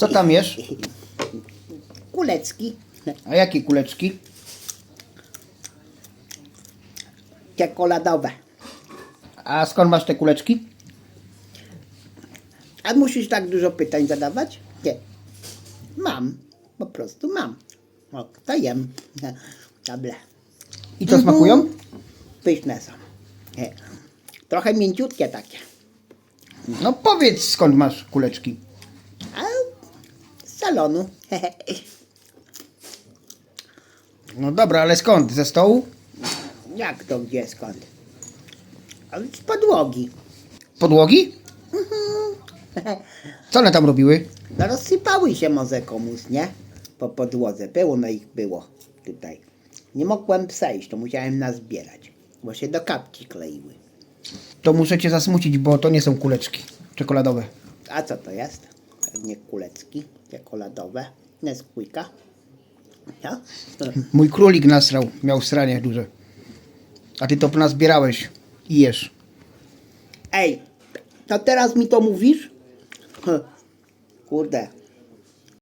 Co tam jesz? Kulecki, A jakie kuleczki? czekoladowe. A skąd masz te kuleczki? A musisz tak dużo pytań zadawać? Nie. Mam. Po prostu mam. O, to jem. Dobre. I to smakują? Pyszne są. Nie. Trochę mięciutkie takie. No powiedz skąd masz kuleczki. Salonu. No dobra, ale skąd? Ze stołu? Jak to gdzie skąd? Ale z podłogi. Podłogi? Co one tam robiły? No rozsypały się może komuś, nie? Po podłodze. Pełno ich było tutaj. Nie mogłem przejść, to musiałem nazbierać. Bo się do kapci kleiły. To muszę cię zasmucić, bo to nie są kuleczki czekoladowe. A co to jest? Nie kulecki, czekoladowe. Nesquika. No? Mój królik nasrał, miał sranie duże. A ty to nazbierałeś i jesz. Ej, to teraz mi to mówisz? Kurde,